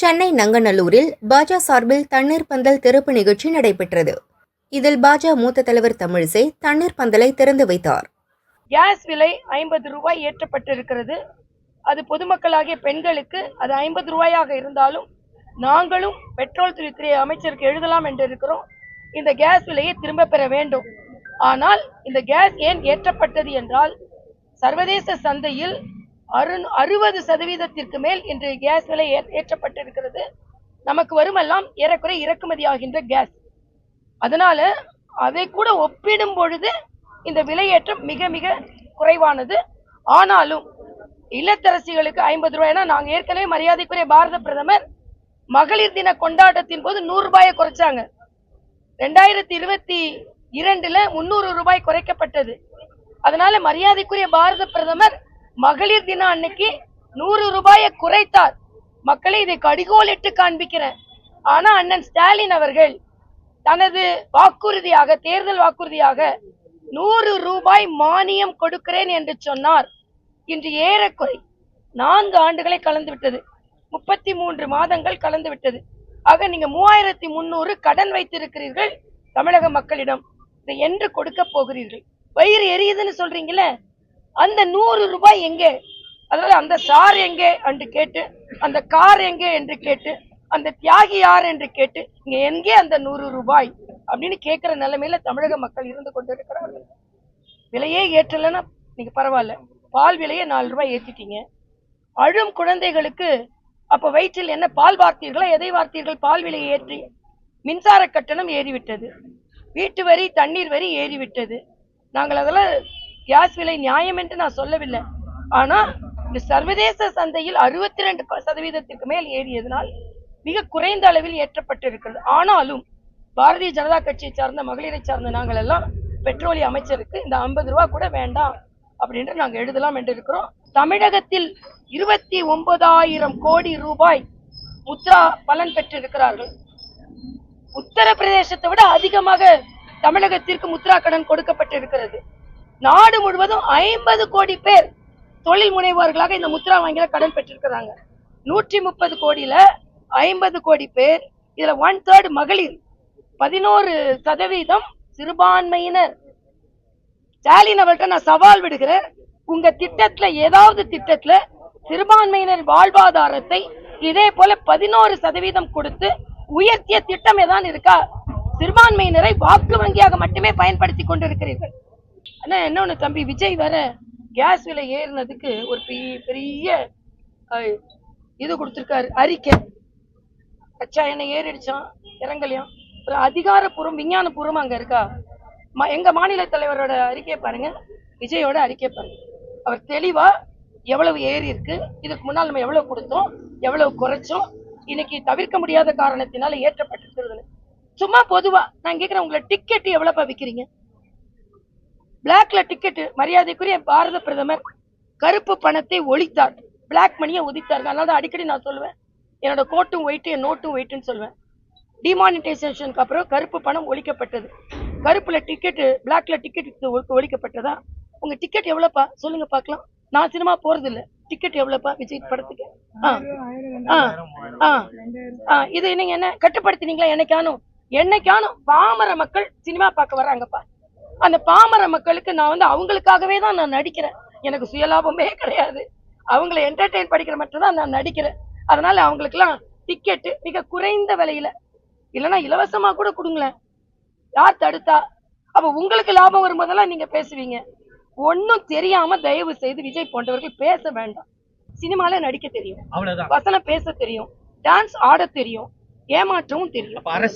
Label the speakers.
Speaker 1: சென்னை நங்கநல்லூரில் பாஜ சார்பில் தண்ணீர் பந்தல் திறப்பு நிகழ்ச்சி நடைபெற்றது. இதில் பாஜ மூத்த தலைவர் தமிழிசை தண்ணீர் பந்தலை திறந்து வைத்தார்.
Speaker 2: கேஸ் விலை ஐம்பது ரூபாய் ஏற்றப்பட்டிருக்கிறது. அது பொதுமக்களாகிய பெண்களுக்கு அது ஐம்பது ரூபாயாக இருந்தாலும் நாங்களும் பெட்ரோல் துறை அமைச்சருக்கு எழுதலாம் என்று இருக்கிறோம் இந்த கேஸ் விலையை திரும்ப பெற வேண்டும். ஆனால் இந்த கேஸ் ஏன் ஏற்றப்பட்டது என்றால் சர்வதேச சந்தையில் அறு அறுபது சதவீதத்திற்கு மேல் இன்று கேஸ் விலை ஏற்றப்பட்டிருக்கிறது. நமக்கு வருமெல்லாம் ஏறக்குறை இறக்குமதி ஆகின்ற கேஸ். அதனால அதை கூட ஒப்பிடும் பொழுது இந்த விலையேற்றம் மிக மிக குறைவானது. ஆனாலும் இல்லத்தரசிகளுக்கு ஐம்பது ரூபாய் ஏன்னா நாங்கள் ஏற்கனவே மரியாதைக்குரிய பாரத பிரதமர் மகளிர் தின கொண்டாட்டத்தின் போது நூறு ரூபாயை குறைச்சாங்க. ரெண்டாயிரத்தி இருபத்தி இரண்டுல முன்னூறு ரூபாய் குறைக்கப்பட்டது. அதனால மரியாதைக்குரிய பாரத பிரதமர் மகளிர் தினம் அன்னைக்கு நூறு ரூபாயை குறைத்தார். மக்களை இதை கடிகோலிட்டு காண்பிக்கிறேன். ஆனா அண்ணன் ஸ்டாலின் அவர்கள் தனது வாக்குறுதியாக தேர்தல் வாக்குறுதியாக நூறு ரூபாய் மானியம் கொடுக்கிறேன் என்று சொன்னார். இன்று ஏறக்குறை நான்கு ஆண்டுகளை கலந்து விட்டது. முப்பத்தி மூன்று மாதங்கள் கலந்து விட்டது. ஆக நீங்க மூவாயிரத்தி முன்னூறு கடன் வைத்திருக்கிறீர்கள் தமிழக மக்களிடம். இதை என்று கொடுக்க போகிறீர்கள். வயிறு எரியுதுன்னு சொல்றீங்களே? அந்த நூறு ரூபாய் எங்கே? அதாவது அந்த சார் எங்கே என்று கேட்டு அந்த கார் எங்கே என்று கேட்டு அந்த தியாகி யார் என்று கேட்டு இங்க எங்கே அந்த நூறு ரூபாய்? அப்படின்னு கேட்கிற நிலைமையில தமிழக மக்கள் இருந்து கொண்டிருக்கிறார்கள். விலையே ஏற்றலைன்னா நீங்க பரவாயில்ல. பால் விலையை நாலு ரூபாய் ஏற்றிட்டீங்க அழும் குழந்தைகளுக்கு அப்ப வயிற்றில் என்ன பால் வார்த்தீர்களா? எதை வார்த்தீர்கள்? பால் விலையை ஏற்றி மின்சார கட்டணம் ஏறிவிட்டது. வீட்டு வரி தண்ணீர் வரி ஏறிவிட்டது. நாங்கள் அதெல்லாம் கேஸ் விலை நியாயம் என்று நான் சொல்லவில்லை. ஆனா இந்த சர்வதேச சந்தையில் அறுபத்தி ரெண்டு சதவீதத்திற்கு மேல் ஏறியதனால் மிக குறைந்த அளவில் ஏற்றப்பட்டிருக்கிறது. ஆனாலும் பாரதிய ஜனதா கட்சியை சார்ந்த மகளிரை சார்ந்த நாங்கள் எல்லாம் பெட்ரோலிய அமைச்சருக்கு இந்த ஐம்பது ரூபா கூட வேண்டாம் அப்படின்ட்டு நாங்க எழுதலாம் என்று இருக்கிறோம். தமிழகத்தில் இருபத்தி ஒன்பதாயிரம் கோடி ரூபாய் முத்ரா பலன் பெற்றிருக்கிறார்கள். உத்தரப்பிரதேசத்தை விட அதிகமாக தமிழகத்திற்கு முத்ரா கடன் கொடுக்கப்பட்டிருக்கிறது. நாடு முழுவதும் ஐம்பது கோடி பேர் தொழில் முனைவோர்களாக இந்த முத்ரா வங்கியில கடன் பெற்றிருக்கிறாங்க. நூற்றி முப்பது கோடியில ஐம்பது கோடி பேர் இதுல ஒன் தேர்ட் மகளிர். பதினோரு சதவீதம் சிறுபான்மையினர். ஸ்டாலின் அவர்கிட்ட நான் சவால் விடுகிறேன். உங்க திட்டத்துல ஏதாவது திட்டத்துல சிறுபான்மையினர் வாழ்வாதாரத்தை இதே போல பதினோரு சதவீதம் கொடுத்து உயர்த்திய திட்டம் ஏதான் இருக்கா? சிறுபான்மையினரை வாக்கு வங்கியாக மட்டுமே பயன்படுத்தி கொண்டிருக்கிறீர்கள். ஆனா என்ன தம்பி விஜய் வர கேஸ் விலை ஏறினதுக்கு ஒரு பெரிய பெரிய இது கொடுத்துருக்காரு அறிக்கை. அச்சா என்னை ஏறிடுச்சான் இறங்கலையாம். ஒரு அதிகாரப்பூர்வம் விஞ்ஞானபூர்வம் அங்க இருக்கா? ம- எங்க மாநில தலைவரோட அறிக்கையை பாருங்க. விஜயோட அறிக்கையை பாருங்க. அவர் தெளிவா எவ்வளவு ஏறி இருக்கு இதுக்கு முன்னால் நம்ம எவ்வளவு கொடுத்தோம் எவ்வளவு குறைச்சோம் இன்னைக்கு தவிர்க்க முடியாத காரணத்தினால ஏற்றப்பட்டிருக்கிறது. சும்மா பொதுவா நான் கேக்குறேன் உங்களை டிக்கெட் எவ்வளவுப்பா விற்கிறீங்க பிளாக்ல டிக்கெட் மரியாதைக்குரிய பாரத பிரதமர் கருப்பு பணத்தை ஒழித்தார். பிளாக் மணியை ஒதித்தார் அதனால தான் அடிக்கடி நான் சொல்லுவேன். என்னோட கோட்டும் ஒயிட்டு என் நோட்டும் ஒயிட்டுன்னு சொல்லுவேன். டிமானிட்டைசேஷனுக்கு அப்புறம் கருப்பு பணம் ஒழிக்கப்பட்டது. கருப்புல டிக்கெட்டு பிளாக்ல டிக்கெட் ஒழிக்கப்பட்டதா? உங்க டிக்கெட் எவ்வளோப்பா? சொல்லுங்க பார்க்கலாம். நான் சினிமா போறது இல்ல டிக்கெட் எவ்வளோப்பா? விஜய் படத்துக்கு? ஆ. ஆ. ஆ. ஆ. இது நீங்க என்ன கட்டுப்படுத்தினீங்களா? என்னைக்கானும் என்னைக்கானும் பாமர மக்கள் சினிமா பார்க்க வராங்கப்பா. அந்த பாமர மக்களுக்கு நான் வந்து அவங்களுக்காகவே தான் நான் நடிக்கிறேன். எனக்கு சுயலாபமே கிடையாது. அவங்களை என்டர்டெயின் படிக்கிற மட்டும் தான் நான் நடிக்கிறேன். அதனால அவங்களுக்குலாம் டிக்கெட் மிக குறைந்த விலையில இல்லைன்னா இலவசமா கூட கொடுங்களேன். யார் தடுத்தா? அப்ப உங்களுக்கு லாபம் வரும்போதெல்லாம் நீங்க பேசுவீங்க. ஒண்ணும் தெரியாம தயவு செய்து விஜய் போன்றவர்கள் பேச வேண்டாம். சினிமால நடிக்க தெரியும். வசனம் பேச தெரியும். டான்ஸ் ஆட தெரியும். ஏமாற்றவும் தெரியும்.